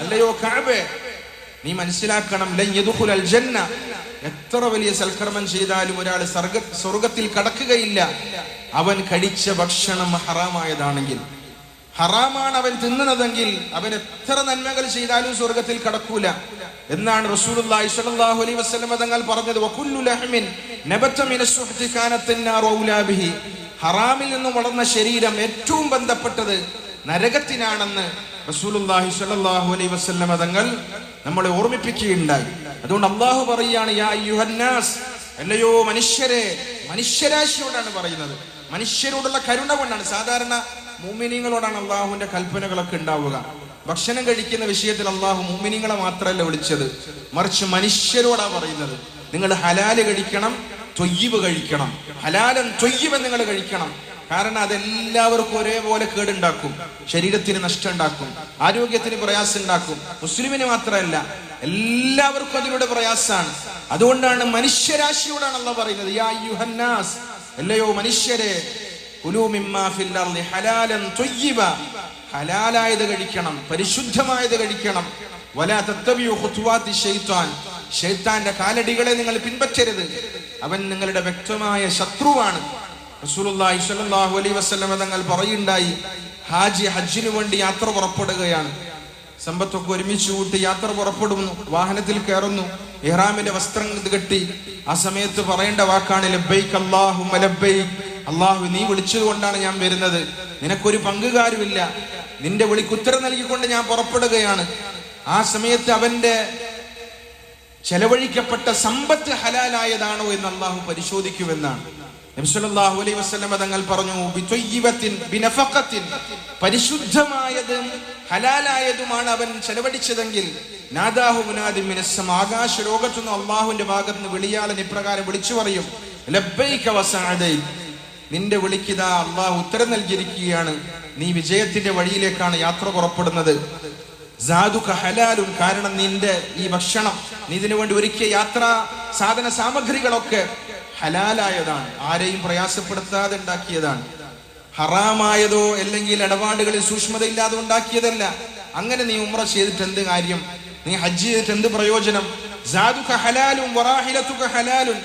അല്ലയോ കാബേ നീ മനസ്സിലാക്കണം. ലൻ യദ്ഖുലൽ ജന്ന. എത്ര വലിയ സൽക്കർമ്മം ചെയ്താലും ഒരാൾ സ്വർഗ സ്വർഗത്തിൽ കടക്കുകയില്ല. അവൻ കഴിച്ച ഭക്ഷണം ഹറാമായതാണെങ്കിൽ. ഹറാമാണ് അവൻ തിന്നുന്നതെങ്കിൽ അവൻ എത്ര നന്മകൾ ചെയ്താലും സ്വർഗത്തിൽ കടക്കൂല. എന്നാണ് റസൂലുള്ളാഹി സ്വല്ലല്ലാഹു അലൈഹി വസല്ലം തങ്ങൾ പറഞ്ഞത്. വകുല്ലു നബത മിന സുഹ്തി ഹറാമിൽ നിന്നും വളർന്ന ശരീരം ഏറ്റവും ബന്ധപ്പെട്ടത് നരകത്തിനാണെന്ന് റസൂലുള്ളാഹി സ്വല്ലല്ലാഹു അലൈഹി വസല്ലം തങ്ങൾ നമ്മളെ ഓർമ്മിപ്പിക്കുകയുണ്ടായി. അതുകൊണ്ട് അള്ളാഹു പറയുകയാണ് യാ അയ്യുഹന്നാസ് അല്ലയോ മനുഷ്യരെ മനുഷ്യരാശിയോടാണ് പറയുന്നത്. മനുഷ്യരോടുള്ള കരുണ കൊണ്ടാണ് സാധാരണ മൂമിനിങ്ങളോടാണ് അള്ളാഹുവിന്റെ കൽപ്പനകളൊക്കെ ഉണ്ടാവുക. ഭക്ഷണം കഴിക്കുന്ന വിഷയത്തിൽ അള്ളാഹു മൂമിനിങ്ങളെ മാത്രമല്ല വിളിച്ചത്. മറിച്ച് മനുഷ്യരോടാ പറയുന്നത്. നിങ്ങൾ ഹലാൽ കഴിക്കണം തൊയ്യവ് കഴിക്കണം. ഹലാലൻ തൊയ്യവ് നിങ്ങൾ കഴിക്കണം. കാരണം അതെല്ലാവർക്കും ഒരേപോലെ കേടുണ്ടാക്കും. ശരീരത്തിന് നഷ്ടം ഉണ്ടാക്കും ആരോഗ്യത്തിന് പ്രയാസം ഉണ്ടാക്കും മുസ്ലിമിന് മാത്രമല്ല എല്ലാവർക്കും അതിലൂടെ പ്രയാസമാണ്. അതുകൊണ്ടാണ് മനുഷ്യരാശിയോടാണ് അല്ല പറയുന്നത് യാ യുഹന്നാസ് അല്ലയോ മനുഷ്യരെ ഹലാലായത് കഴിക്കണം പരിശുദ്ധമായത് കഴിക്കണം. ശൈത്താന്റെ കാലടികളെ നിങ്ങൾ പിൻപറ്റരുത്. അവൻ നിങ്ങളുടെ വ്യക്തമായ ശത്രുവാണ്. റസൂലുള്ളാഹി അലൈഹി വസല്ലം തങ്ങൾ പറയുണ്ടായി ഹാജി ഹജ്ജിനു വേണ്ടി യാത്ര പുറപ്പെടുകയാണ്. സമ്പത്തൊക്കെ ഒരുമിച്ച് കൂട്ടി യാത്ര പുറപ്പെടുന്നു വാഹനത്തിൽ കയറുന്നു ഇഹ്റാമിന്റെ വസ്ത്രം കെട്ടി. ആ സമയത്ത് പറയേണ്ട വാക്കാണ് ലബ്ബൈക്ക് ലബ്ബൈക്ക്. അള്ളാഹു നീ വിളിച്ചത് കൊണ്ടാണ് ഞാൻ വരുന്നത്. നിനക്കൊരു പങ്കുകാരുമില്ല. നിന്റെ വിളിക്ക് ഉത്തരം നൽകിക്കൊണ്ട് ഞാൻ പുറപ്പെടുകയാണ്. ആ സമയത്ത് അവന്റെ ചെലവഴിക്കപ്പെട്ട സമ്പത്ത് ഹലാലായതാണോ എന്ന് അള്ളാഹു പരിശോധിക്കുമെന്നാണ്. നബിസ്വല്ലാഹു അലൈഹി വസല്ലമ തങ്ങൾ പറഞ്ഞു പരിശുദ്ധമായതും ഹലാലായതുമാണ് അവൻ ചെലവടിച്ചതെങ്കിൽ നാദാഹു മുനാദി മിനസ്സം ആകാശ ലോകത്തുനിന്ന് അള്ളാഹുവിന്റെ ഭാഗത്ത് നിന്ന് വിളിയാളൻ ഇപ്രകാരം വിളിച്ചു പറയും നിന്റെ വിളിക്കിതാ അള്ളാഹു ഉത്തരം നൽകിയിരിക്കുകയാണ്. നീ വിജയത്തിന്റെ വഴിയിലേക്കാണ് യാത്ര പുറപ്പെടുന്നത്. സാധുക ഹലാലും കാരണം നിന്റെ ഈ ഭക്ഷണം നീ ഇതിനു വേണ്ടി ഒരുക്കിയ യാത്രാ സാധന സാമഗ്രികളൊക്കെ ഹലാലായതാണ്. ആരെയും പ്രയാസപ്പെടുത്താതെ ഉണ്ടാക്കിയതാണ്. ഹറാമായതോ അല്ലെങ്കിൽ ഇടപാടുകളിൽ സൂക്ഷ്മതയില്ലാതെ ഉണ്ടാക്കിയതല്ല. അങ്ങനെ നീ ഉമ്ര ചെയ്തിട്ട് എന്ത് കാര്യം? നീ ഹജ്ജ് ചെയ്തിട്ട് എന്ത് പ്രയോജനം ഹലാലും ഹലാലും.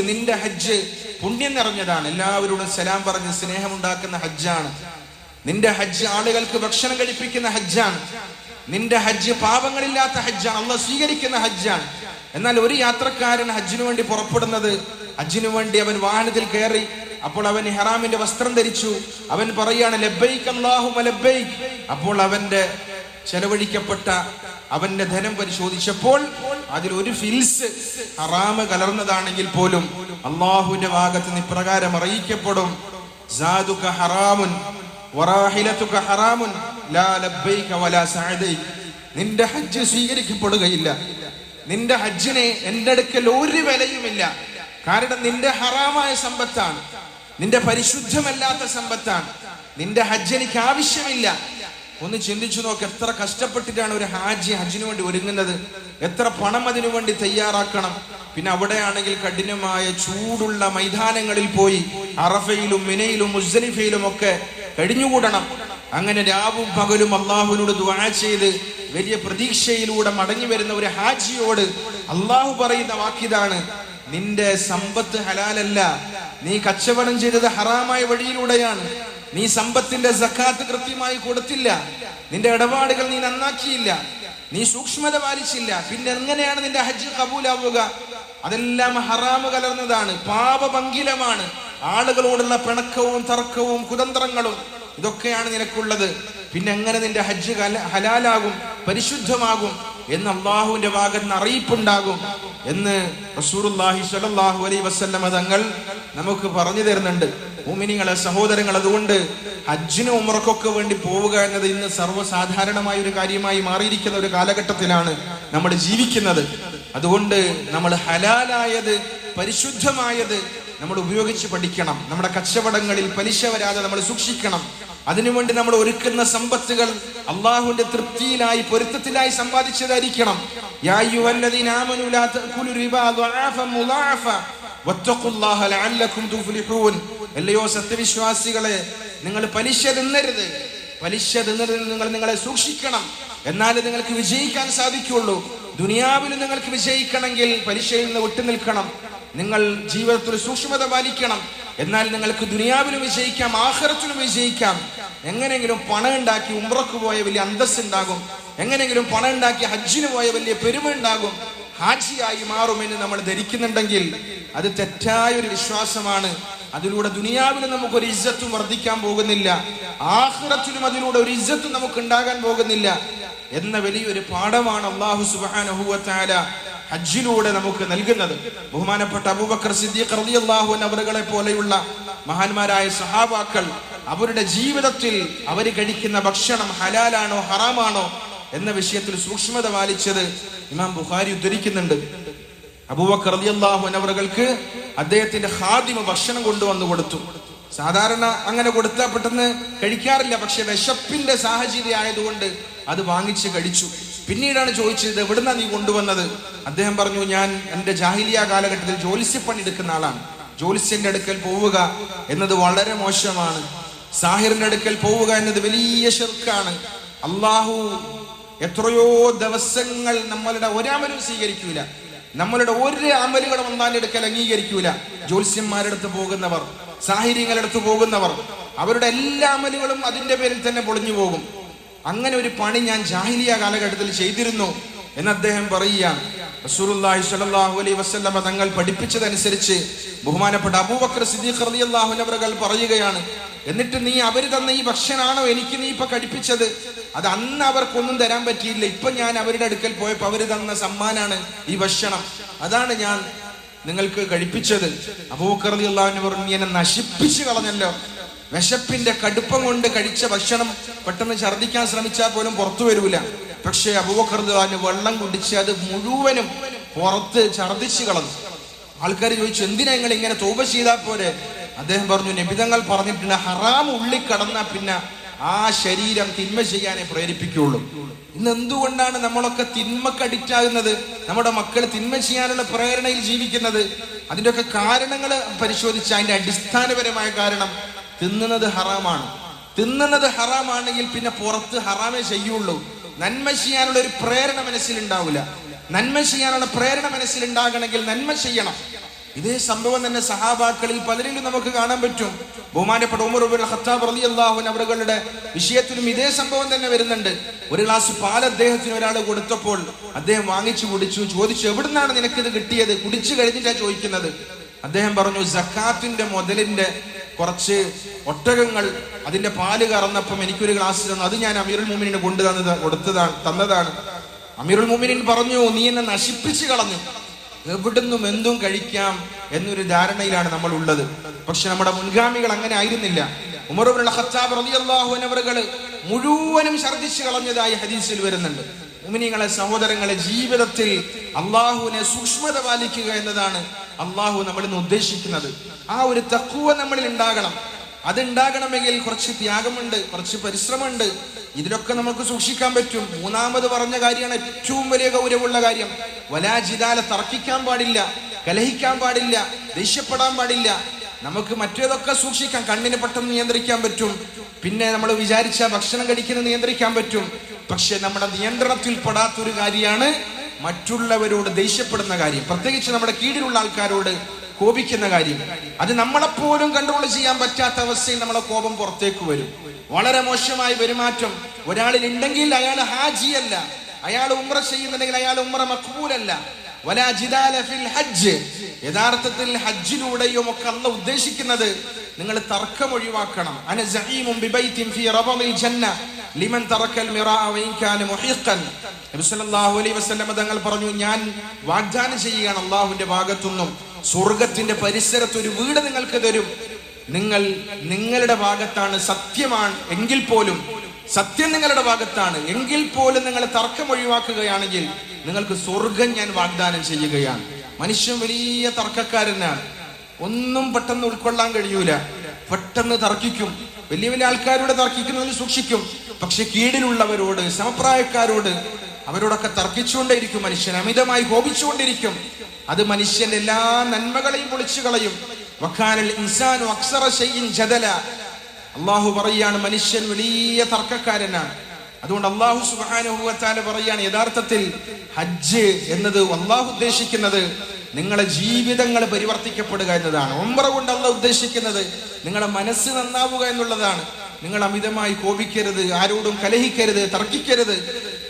നിന്റെ ഹജ്ജ് പുണ്യം നിറഞ്ഞതാണ്. എല്ലാവരോടും സലാം പറഞ്ഞ് സ്നേഹമുണ്ടാക്കുന്ന ഹജ്ജാണ്. നിന്റെ ഹജ്ജ് ആളുകൾക്ക് ഭക്ഷണം കഴിപ്പിക്കുന്ന ഹജ്ജാണ്. നിന്റെ ഹജ്ജ് പാപങ്ങളില്ലാത്ത ഹജ്ജാണ്. അള്ള സ്വീകരിക്കുന്ന ഹജ്ജാണ്. എന്നാൽ ഒരു യാത്രക്കാരൻ ഹജ്ജിനു വേണ്ടി പുറപ്പെടുന്നത് ഹജ്ജിനു വേണ്ടി അവൻ വാഹനത്തിൽ കയറി. അപ്പോൾ അവൻ ഹെറാമിന്റെ വസ്ത്രം ധരിച്ചു. അവൻ പറയാണ് അപ്പോൾ അവന്റെ ചെലവഴിക്കപ്പെട്ട അവന്റെ ധനം പരിശോധിച്ചപ്പോൾ അതിൽ ഒരു ഫിൽസ് ഹറാമ് കലർന്നതാണെങ്കിൽ പോലും അള്ളാഹുവിന്റെ ഭാഗത്ത് നിന്ന് ഇപ്രകാരം അറിയിക്കപ്പെടും. ഹറാമുൻ ഹറാമുൻ നിന്റെ ഹജ്ജ് സ്വീകരിക്കപ്പെടുകയില്ല. നിന്റെ ഹജ്ജിനെ എന്റെ അടുക്കൽ ഒരു വിലയുമില്ല. കാരണം നിന്റെ ഹറാമായ സമ്പത്താണ്. നിന്റെ പരിശുദ്ധമല്ലാത്ത സമ്പത്താണ്. നിന്റെ ഹജ്ജ് എനിക്ക് ആവശ്യമില്ല. ഒന്ന് ചിന്തിച്ചു നോക്ക് എത്ര കഷ്ടപ്പെട്ടിട്ടാണ് ഒരു ഹാജി ഹജ്ജിനു വേണ്ടി ഒരുങ്ങുന്നത്? എത്ര പണം അതിനു വേണ്ടി തയ്യാറാക്കണം? പിന്നെ അവിടെയാണെങ്കിൽ കഠിനമായ ചൂടുള്ള മൈതാനങ്ങളിൽ പോയി അറഫയിലും മിനയിലും മുസ്ലിഫയിലും ഒക്കെ കഴിഞ്ഞുകൂടണം. അങ്ങനെ രാവും പകലും അള്ളാഹുവിനോട് ദ്വാ ചെയ്ത് വലിയ പ്രതീക്ഷയിലൂടെ മടങ്ങി വരുന്ന ഒരു ഹാജിയോട് അള്ളാഹു പറയുന്ന വാക്കിതാണ് നിന്റെ സമ്പത്ത് ഹലാലല്ല. നീ കച്ചവടം ചെയ്തത് ഹറാമായ വഴിയിലൂടെയാണ്. നീ സമ്പത്തിന്റെ സക്കാത്ത് കൃത്യമായി കൊടുത്തില്ല. നിന്റെ ഇടപാടുകൾ നീ നന്നാക്കിയില്ല. നീ സൂക്ഷ്മത പാലിച്ചില്ല. പിന്നെ എങ്ങനെയാണ് നിന്റെ ഹജ്ജ് കബൂലാവുക? അതെല്ലാം ഹറാമ് കലർന്നതാണ്. പാപഭംഗിലമാണ്. ആളുകളോടുള്ള പിണക്കവും തർക്കവും കുതന്ത്രങ്ങളും ഇതൊക്കെയാണ് നിനക്കുള്ളത്. പിന്നെ എങ്ങനെ നിന്റെ ഹജ്ജ് ഹലാലാകും പരിശുദ്ധമാകും എന്ന് അള്ളാഹുവിന്റെ ഭാഗത്ത് അറിയിപ്പുണ്ടാകും എന്ന് അലൈഹി വസല്ലമ തങ്ങൾ നമുക്ക് പറഞ്ഞു തരുന്നുണ്ട്. ഭൂമിനികളെ സഹോദരങ്ങൾ അതുകൊണ്ട് ഹജ്ജിനും ഉമർക്കൊക്കെ വേണ്ടി പോവുക എന്നത് ഇന്ന് സർവസാധാരണമായ ഒരു കാര്യമായി മാറിയിരിക്കുന്ന ഒരു കാലഘട്ടത്തിലാണ് നമ്മൾ ജീവിക്കുന്നത്. അതുകൊണ്ട് നമ്മൾ ഹലാലായത് പരിശുദ്ധമായത് നമ്മൾ ഉപയോഗിച്ച് പഠിക്കണം. നമ്മുടെ കച്ചവടങ്ങളിൽ പലിശ വരാതെ നമ്മൾ സൂക്ഷിക്കണം. അതിനുവേണ്ടി നമ്മൾ ഒരുക്കുന്ന സമ്പത്തുകൾ അള്ളാഹുവിന്റെ തൃപ്തിയിലായി പൊരുത്തത്തിലായി സമ്പാദിച്ചതായിരിക്കണം. അല്ലയോ സത്യവിശ്വാസികളെ നിങ്ങൾ പലിശ തിന്നരുത്. പലിശ തിന്നരുത് നിങ്ങൾ നിങ്ങളെ സൂക്ഷിക്കണം. എന്നാലേ നിങ്ങൾക്ക് വിജയിക്കാൻ സാധിക്കുള്ളൂ. ദുനിയാവിൽ നിങ്ങൾക്ക് വിജയിക്കണമെങ്കിൽ പലിശയിൽ നിന്ന് വിട്ടുനിൽക്കണം. നിങ്ങൾ ജീവിതത്തിൽ സൂക്ഷ്മത പാലിക്കണം. എന്നാൽ നിങ്ങൾക്ക് ദുനിയാവിലും വിജയിക്കാം ആഹ്റത്തിലും വിജയിക്കാം. എങ്ങനെയെങ്കിലും പണം ഉണ്ടാക്കി ഉമ്രക്ക് പോയ വലിയ അന്തസ് ഉണ്ടാകും എങ്ങനെയെങ്കിലും പണം ഉണ്ടാക്കി ഹജ്ജിന് പോയ വലിയ പെരുമ ഉണ്ടാകും ഹാജിയായി മാറുമെന്ന് നമ്മൾ ധരിക്കുന്നുണ്ടെങ്കിൽ അത് തെറ്റായ ഒരു വിശ്വാസമാണ്. അതിലൂടെ ദുനിയാവിന് നമുക്ക് ഒരു ഇജ്ജത്തും വർദ്ധിക്കാൻ പോകുന്നില്ല. ആഹ്റത്തിലും അതിലൂടെ ഒരു ഇജ്ജത്തും നമുക്ക് ഉണ്ടാകാൻ പോകുന്നില്ല. എന്ന വലിയൊരു പാഠമാണ് അള്ളാഹു സുബാനഹുവത്താല ഹജ്ജിലൂടെ നമുക്ക് നൽകുന്നത്. ബഹുമാനപ്പെട്ട അബൂബക്കർ സിദ്ദീഖ് റളിയല്ലാഹു അവരുകളെ പോലെയുള്ള മഹാന്മാരായ സഹാബാക്കൾ അവരുടെ ജീവിതത്തിൽ അവർ കഴിക്കുന്ന ഭക്ഷണം ഹലാലാണോ ഹറാമാണോ എന്ന വിഷയത്തിൽ സൂക്ഷ്മത പാലിച്ചത് ഇമാം ബുഖാരി ഉദ്ധരിക്കുന്നുണ്ട്. അബൂബക്കർ റളിയല്ലാഹു അവറുകൾക്ക് അദ്ദേഹത്തിന്റെ ഹാദിമ ഭക്ഷണം കൊണ്ടുവന്നു കൊടുത്തു. സാധാരണ അങ്ങനെ കൊടുത്താൽ പെട്ടെന്ന് കഴിക്കാറില്ല പക്ഷെ വിശപ്പിന്റെ സാഹചര്യം ആയതുകൊണ്ട് അത് വാങ്ങിച്ച് കഴിച്ചു. പിന്നീടാണ് ചോദിച്ചത് എവിടുന്നാ നീ കൊണ്ടുവന്നത്? അദ്ദേഹം പറഞ്ഞു ഞാൻ എന്റെ ജാഹിലിയ കാലഘട്ടത്തിൽ ജോലിസ്യപ്പണി എടുക്കുന്ന ആളാണ്. ജോലിസ്യന്റെ അടുക്കൽ പോവുക എന്നത് വളരെ മോശമാണ്. സാഹിറിന്റെ അടുക്കൽ പോവുക എന്നത് വലിയ ഷിർക്കാണ് അള്ളാഹു എത്രയോ ദിവസങ്ങൾ നമ്മളുടെ ഒരമലും സ്വീകരിക്കൂല. നമ്മളുടെ ഒരു അമലുകളും അള്ളാന്റെ അടുക്കൽ അംഗീകരിക്കൂല. അടുത്ത് പോകുന്നവർ സാഹിര്യങ്ങളെടുത്ത് പോകുന്നവർ അവരുടെ എല്ലാ അമലുകളും അതിന്റെ പേരിൽ തന്നെ പൊളിഞ്ഞു പോകും. അങ്ങനെ ഒരു പണി ഞാൻ ജാഹിലിയ കാലഘട്ടത്തിൽ ചെയ്തിരുന്നു എന്ന് അദ്ദേഹം പറയുകയാണ്. റസൂലുള്ളാഹി സ്വല്ലല്ലാഹു അലൈഹി വസല്ലമ തങ്ങൾ പഠിപ്പിച്ചതനുസരിച്ച് ബഹുമാനപ്പെട്ട അബൂബക്കർ സിദ്ദീഖ് റളിയല്ലാഹു അൻഹു പറയുകയാണ് എന്നിട്ട് നീ അവർ തന്ന ഈ ഭക്ഷണാണോ എനിക്ക് നീ ഇപ്പൊ കടിപ്പിച്ചത്? അത് അന്ന് അവർക്കൊന്നും തരാൻ പറ്റിയില്ല. ഇപ്പൊ ഞാൻ അവരുടെ അടുക്കൽ പോയപ്പോൾ അവർ തന്ന സമ്മാനാണ് ഈ ഭക്ഷണം. അതാണ് ഞാൻ നിങ്ങൾക്ക് കഴിപ്പിച്ചത് അബൂബക്കർ റളിയല്ലാഹു അൻഹു എന്നെ നശിപ്പിച്ചു കളഞ്ഞല്ലോ. വിശപ്പിന്റെ കടുപ്പം കൊണ്ട് കഴിച്ച ഭക്ഷണം പെട്ടെന്ന് ഛർദ്ദിക്കാൻ ശ്രമിച്ചാൽ പോലും പുറത്തു വരൂല. പക്ഷേ അബൂബക്കർദാന് വെള്ളം കുടിച്ച് അത് മുഴുവനും പുറത്ത് ഛർദ്ദിച്ചു കളഞ്ഞു. ആൾക്കാർ ചോദിച്ചു എന്തിനാ നിങ്ങൾ ഇങ്ങനെ തോപ ചെയ്താൽ പോരെ? അദ്ദേഹം പറഞ്ഞു നിബിതങ്ങൾ പറഞ്ഞിട്ടുണ്ട് ഹറാം ഉള്ളി കടന്നാൽ പിന്നെ ആ ശരീരം തിന്മ ചെയ്യാനേ പ്രേരിപ്പിക്കുകയുള്ളൂ. ഇന്ന് എന്തുകൊണ്ടാണ് നമ്മളൊക്കെ തിന്മക്ക് അഡിക്റ്റ് ആകുന്നത്? നമ്മുടെ മക്കൾ തിന്മ ചെയ്യാനുള്ള പ്രേരണയിൽ ജീവിക്കുന്നത്. അതിന്റെയൊക്കെ കാരണങ്ങൾ പരിശോധിച്ച അതിന്റെ അടിസ്ഥാനപരമായ കാരണം തിന്നുന്നത് ഹറാമാണ്. തിന്നുന്നത് ഹറാമാണെങ്കിൽ പിന്നെ പുറത്ത് ഹറാമേ ചെയ്യുള്ളൂ. നന്മ ചെയ്യാനുള്ള ഒരു പ്രേരണ മനസ്സിലുണ്ടാവില്ല. നന്മ ചെയ്യാനുള്ള പ്രേരണ മനസ്സിലുണ്ടാകണമെങ്കിൽ നന്മ ചെയ്യണം. ഇതേ സംഭവം തന്നെ സഹാബാക്കളിൽ പലരിലും നമുക്ക് കാണാൻ പറ്റും. ബഹുമാനപ്പെട്ട ഉമർ ഖത്താബ് അവരുടെ വിഷയത്തിലും ഇതേ സംഭവം തന്നെ വരുന്നുണ്ട്. ഒരു ഗ്ലാസ് പാൽ അദ്ദേഹത്തിന് ഒരാൾ കൊടുത്തപ്പോൾ അദ്ദേഹം വാങ്ങിച്ചു കുടിച്ചു. ചോദിച്ചു എവിടുന്നാണ് നിനക്കിത് കിട്ടിയത്? കുടിച്ചു കഴിഞ്ഞിട്ടാണ് ചോദിക്കുന്നത്? അദ്ദേഹം പറഞ്ഞു സക്കാത്തിന്റെ മുതലിന്റെ കുറച്ച് ഒട്ടകങ്ങൾ അതിന്റെ പാൽ കറന്നപ്പം എനിക്കൊരു ഗ്ലാസ് തന്നു. അത് ഞാൻ അമീറുൽ മുമിനിന് കൊണ്ടു തന്നത് കൊടുത്തതാണ് തന്നതാണ്. അമീറുൽ മുമിനിൻ പറഞ്ഞു നീ എന്നെ നശിപ്പിച്ചു കളഞ്ഞു. എവിടുന്നും എന്തും കഴിക്കാം എന്നൊരു ധാരണയിലാണ് നമ്മൾ ഉള്ളത് പക്ഷെ നമ്മുടെ മുൻഗാമികൾ അങ്ങനെ ആയിരുന്നില്ല. ഉമറുബുൽ ഖത്താബ് റളിയല്ലാഹു മുഴുവനും ഛർദ്ദിച്ചു കളഞ്ഞതായി ഹദീസിൽ വരുന്നുണ്ട്. മുമിനിങ്ങളെ സഹോദരങ്ങളെ ജീവിതത്തിൽ അള്ളാഹുവിനെ സൂക്ഷ്മത പാലിക്കുക എന്നതാണ് അള്ളാഹു നമ്മളിൽ നിന്ന് ഉദ്ദേശിക്കുന്നത്. ആ ഒരു തക്കുവ നമ്മളിൽ ഉണ്ടാകണം. അതുണ്ടാകണമെങ്കിൽ കുറച്ച് ത്യാഗമുണ്ട് കുറച്ച് പരിശ്രമമുണ്ട്. ഇതിലൊക്കെ നമുക്ക് സൂക്ഷിക്കാൻ പറ്റും. മൂന്നാമത് പറഞ്ഞ കാര്യമാണ് ഏറ്റവും വലിയ ഗൗരവമുള്ള കാര്യം. വലാജിതാല തർക്കിക്കാൻ പാടില്ല കലഹിക്കാൻ പാടില്ല ദേഷ്യപ്പെടാൻ പാടില്ല. നമുക്ക് മറ്റേതൊക്കെ സൂക്ഷിക്കാം. കണ്ണിന് പെട്ടെന്ന് നിയന്ത്രിക്കാൻ പറ്റും. പിന്നെ നമ്മൾ വിചാരിച്ച ഭക്ഷണം കഴിക്കുന്നത് നിയന്ത്രിക്കാൻ പറ്റും. പക്ഷെ നമ്മുടെ നിയന്ത്രണത്തിൽ പെടാത്തൊരു കാര്യമാണ് മറ്റുള്ളവരോട് ദേഷ്യപ്പെടുന്ന കാര്യം. പ്രത്യേകിച്ച് നമ്മുടെ കീഴിലുള്ള ആൾക്കാരോട് കോപിക്കുന്ന കാര്യം. അത് നമ്മളെപ്പോലും കൺട്രോൾ ചെയ്യാൻ പറ്റാത്ത അവസ്ഥയിൽ നമ്മളെ കോപം പുറത്തേക്ക് വരും. വളരെ മോശമായ പെരുമാറ്റം. ഒരാളിൽ ഉണ്ടെങ്കിൽ അയാൾ ഹാജി അല്ല അയാൾ ഉമ്ര ചെയ്യുന്നുണ്ടെങ്കിൽ അയാൾ ഉമ്ര ഹജ്ജ്. യഥാർത്ഥത്തിൽ ഹജ്ജിലൂടെയും ഒക്കെ അല്ല ഉദ്ദേശിക്കുന്നത് നിങ്ങൾ തർക്കം ഒഴിവാക്കണം. ലിമൻ തങ്ങൾ പറഞ്ഞു ഞാൻ വാഗ്ദാനം ചെയ്യുകയാണ് അള്ളാഹുവിന്റെ ഭാഗത്തുനിന്നും. സ്വർഗത്തിന്റെ പരിസരത്ത് ഒരു വീട് നിങ്ങൾക്ക് തരും. നിങ്ങൾ നിങ്ങളുടെ ഭാഗത്താണ് സത്യമാണ് എങ്കിൽ പോലും സത്യം നിങ്ങളുടെ ഭാഗത്താണ്. എങ്കിൽ പോലും നിങ്ങൾ തർക്കം ഒഴിവാക്കുകയാണെങ്കിൽ നിങ്ങൾക്ക് സ്വർഗം ഞാൻ വാഗ്ദാനം ചെയ്യുകയാണ്. മനുഷ്യൻ വലിയ തർക്കക്കാരനാണ്. ഒന്നും പെട്ടെന്ന് ഉൾക്കൊള്ളാൻ കഴിയൂല. പെട്ടെന്ന് തർക്കിക്കും. വലിയ വലിയ ആൾക്കാരോട് തർക്കിക്കുന്നതിൽ സൂക്ഷിക്കും. പക്ഷെ കീഴിലുള്ളവരോട് സമപ്രായക്കാരോട് അവരോടൊക്കെ തർക്കിച്ചുകൊണ്ടേയിരിക്കും മനുഷ്യൻ. അമിതമായി കോപിച്ചുകൊണ്ടിരിക്കും. അത് മനുഷ്യന്റെ എല്ലാ നന്മകളെയും പൊളിച്ചു കളയും. വക്കാനൽ ഇൻസാനു അക്സറ ചെയ്യും ജദല. അള്ളാഹു പറയാണ് മനുഷ്യൻ വലിയ തർക്കക്കാരനാണ്. അതുകൊണ്ട് അള്ളാഹു സുബാനുഭവത്താല പറയാണ് യഥാർത്ഥത്തിൽ ഹജ്ജ് എന്നത് അള്ളാഹു ഉദ്ദേശിക്കുന്നത് നിങ്ങളെ ജീവിതങ്ങൾ പരിവർത്തിക്കപ്പെടുക എന്നതാണ്. ഒമ്പറ കൊണ്ട് അല്ല ഉദ്ദേശിക്കുന്നത് നിങ്ങളുടെ മനസ്സ് നന്നാവുക എന്നുള്ളതാണ്. നിങ്ങൾ അമിതമായി കോപിക്കരുത് ആരോടും കലഹിക്കരുത് തർക്കിക്കരുത്.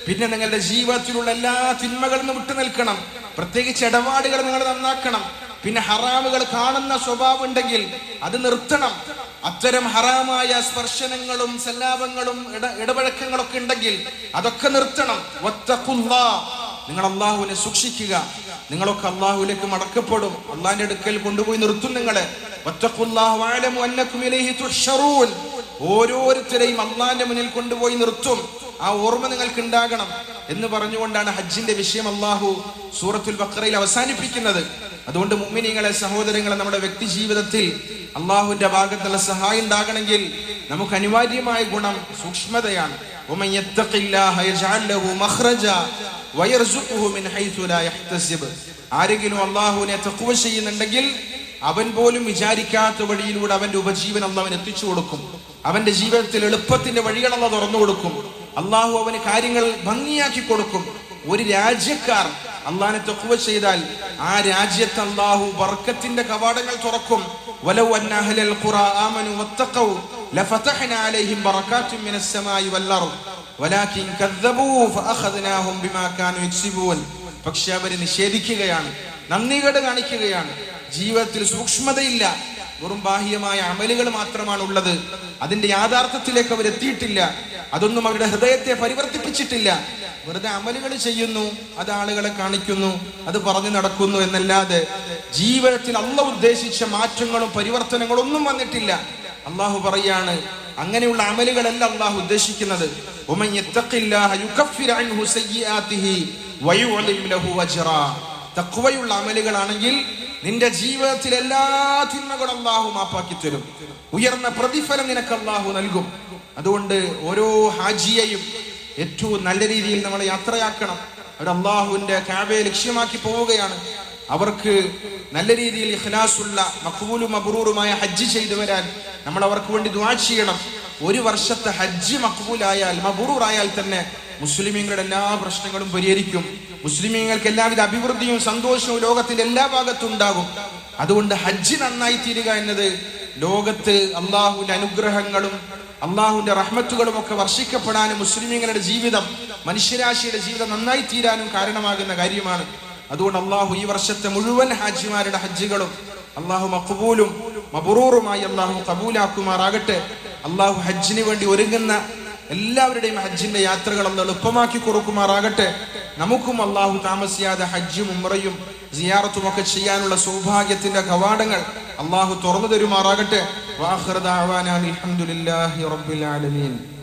പിന്നെ നിങ്ങളുടെ ജീവിതത്തിലുള്ള എല്ലാ തിന്മകളിൽ നിന്ന് വിട്ടു നിൽക്കണം പ്രത്യേകിച്ച് ഇടപാടുകൾ നിങ്ങൾ നന്നാക്കണം. പിന്നെ ഹറാമുകൾ കാണുന്ന സ്വഭാവം ഉണ്ടെങ്കിൽ അത് നിർത്തണം. അത്തരം ഹറാമായ സ്പർശനങ്ങളും സല്ലാപങ്ങളും ഇട ഇടപഴക്കങ്ങളൊക്കെ ഉണ്ടെങ്കിൽ അതൊക്കെ നിർത്തണം. നിങ്ങൾ അള്ളാഹുവിനെ സൂക്ഷിക്കുക. നിങ്ങളൊക്കെ അള്ളാഹുലേക്ക് മടക്കപ്പെടും. അള്ളാഹിന്റെ അടുക്കൽ കൊണ്ടുപോയി നിർത്തും നിങ്ങളെ. ഓരോരുത്തരെയും അള്ളാഹിന്റെ മുന്നിൽ കൊണ്ടുപോയി നിർത്തും. ആ ഓർമ്മ നിങ്ങൾക്ക് ഉണ്ടാകണം എന്ന് പറഞ്ഞുകൊണ്ടാണ് ഹജ്ജിന്റെ വിഷയം അള്ളാഹു സൂറത്തുൽ ബക്കറയിൽ അവസാനിപ്പിക്കുന്നത്. അതുകൊണ്ട് മുമ്മിനിങ്ങളെ സഹോദരങ്ങളെ നമ്മുടെ വ്യക്തി ജീവിതത്തിൽ അള്ളാഹുവിന്റെ ഭാഗത്തുള്ള സഹായം ഉണ്ടാകണമെങ്കിൽ നമുക്ക് അനിവാര്യമായ ഗുണം സൂക്ഷ്മതയാണ്. ആരെങ്കിലും അള്ളാഹുവിനെ തക്കുവ ചെയ്യുന്നുണ്ടെങ്കിൽ അവൻ പോലും വിചാരിക്കാത്ത വഴിയിലൂടെ അവന്റെ ഉപജീവനം അവൻ എത്തിച്ചു കൊടുക്കും. അവന്റെ ജീവിതത്തിൽ എളുപ്പത്തിന്റെ വഴികളെന്ന് തുറന്നു കൊടുക്കും. അള്ളാഹു അവന് കാര്യങ്ങൾ ഭംഗിയാക്കി കൊടുക്കും. ഒരു രാജ്യക്കാർ അള്ളാഹിനെ തെക്കുവ ചെയ്താൽ ആ രാജ്യത്ത് അള്ളാഹു ബർക്കത്തിന്റെ കവാടങ്ങൾ തുറക്കും. പക്ഷെ അവർ നിഷേധിക്കുകയാണ് നന്ദികേട് കാണിക്കുകയാണ്. ജീവിതത്തിൽ സൂക്ഷ്മതയില്ല. വെറും ബാഹ്യമായ അമലുകൾ മാത്രമാണ് ഉള്ളത്. അതിന്റെ യാഥാർത്ഥ്യത്തിലേക്ക് അവർ എത്തിയിട്ടില്ല. അതൊന്നും അവരുടെ ഹൃദയത്തെ പരിവർത്തിപ്പിച്ചിട്ടില്ല. വെറുതെ അമലുകൾ ചെയ്യുന്നു അത് ആളുകളെ കാണിക്കുന്നു അത് പറഞ്ഞു നടക്കുന്നു എന്നല്ലാതെ ജീവിതത്തിൽ അല്ല ഉദ്ദേശിച്ച മാറ്റങ്ങളും പരിവർത്തനങ്ങളും ഒന്നും വന്നിട്ടില്ല. അള്ളാഹു പറയാണ് അങ്ങനെയുള്ള അമലുകളല്ല അള്ളാഹു ഉദ്ദേശിക്കുന്നത്. അമലുകളാണെങ്കിൽ നിന്റെ ജീവിതത്തിൽ എല്ലാ തിന്മകളും അള്ളാഹു മാപ്പാക്കി തരും ഉയർന്ന പ്രതിഫലം നിനക്ക് അള്ളാഹു നൽകും. അതുകൊണ്ട് ഓരോ ഹാജിയെയും ഏറ്റവും നല്ല രീതിയിൽ നമ്മൾ യാത്രയാക്കണം. അവർ അള്ളാഹുവിന്റെ കാബയെ ലക്ഷ്യമാക്കി പോവുകയാണ്. അവർക്ക് നല്ല രീതിയിൽ ഇഖ്ലാസുള്ള മഖബൂലും അബ്രൂറുമായ ഹജ്ജ് ചെയ്തു വരാൻ നമ്മൾ അവർക്ക് വേണ്ടി ദുആ ചെയ്യണം. ഒരു വർഷത്തെ ഹജ്ജ് മഖബൂലായാൽ മബ്രൂറായാൽ തന്നെ മുസ്ലിമീങ്ങളുടെ എല്ലാ പ്രശ്നങ്ങളും പരിഹരിക്കും. മുസ്ലിമീങ്ങൾക്ക് എല്ലാവിധ അഭിവൃദ്ധിയും സന്തോഷവും ലോകത്തിന്റെ എല്ലാ ഭാഗത്തും ഉണ്ടാകും. അതുകൊണ്ട് ഹജ്ജ് നന്നായി തീരുക എന്നത് ലോകത്ത് അള്ളാഹുവിന്റെ അനുഗ്രഹങ്ങളും അള്ളാഹുവിന്റെ റഹ്മത്തുകളും ഒക്കെ വർഷിക്കപ്പെടാനും മുസ്ലിമീങ്ങളുടെ ജീവിതം മനുഷ്യരാശിയുടെ ജീവിതം നന്നായി തീരാനും കാരണമാകുന്ന കാര്യമാണ്. അതുകൊണ്ട് അള്ളാഹു ഈ വർഷത്തെ മുഴുവൻ ഹാജിമാരുടെ ഹജ്ജുകളും അള്ളാഹു മഖബൂലും മബറൂറുമായി അള്ളാഹു കബൂലാക്കുമാറാകട്ടെ. അള്ളാഹു ഹജ്ജിന് വേണ്ടി ഒരുങ്ങുന്ന എല്ലാവരുടെയും ഹജ്ജിന്റെ യാത്രകൾ അന്ന് എളുപ്പമാക്കി കൊടുക്കുമാറാകട്ടെ. നമുക്കും അള്ളാഹു താമസിയാതെ ഹജ്ജും ഉമ്രയും സിയാറത്തും ഒക്കെ ചെയ്യാനുള്ള സൗഭാഗ്യത്തിന്റെ കവാടങ്ങൾ അള്ളാഹു തുറന്നു തരുമാറാകട്ടെ. റബ്ബിൽ ആലമീൻ.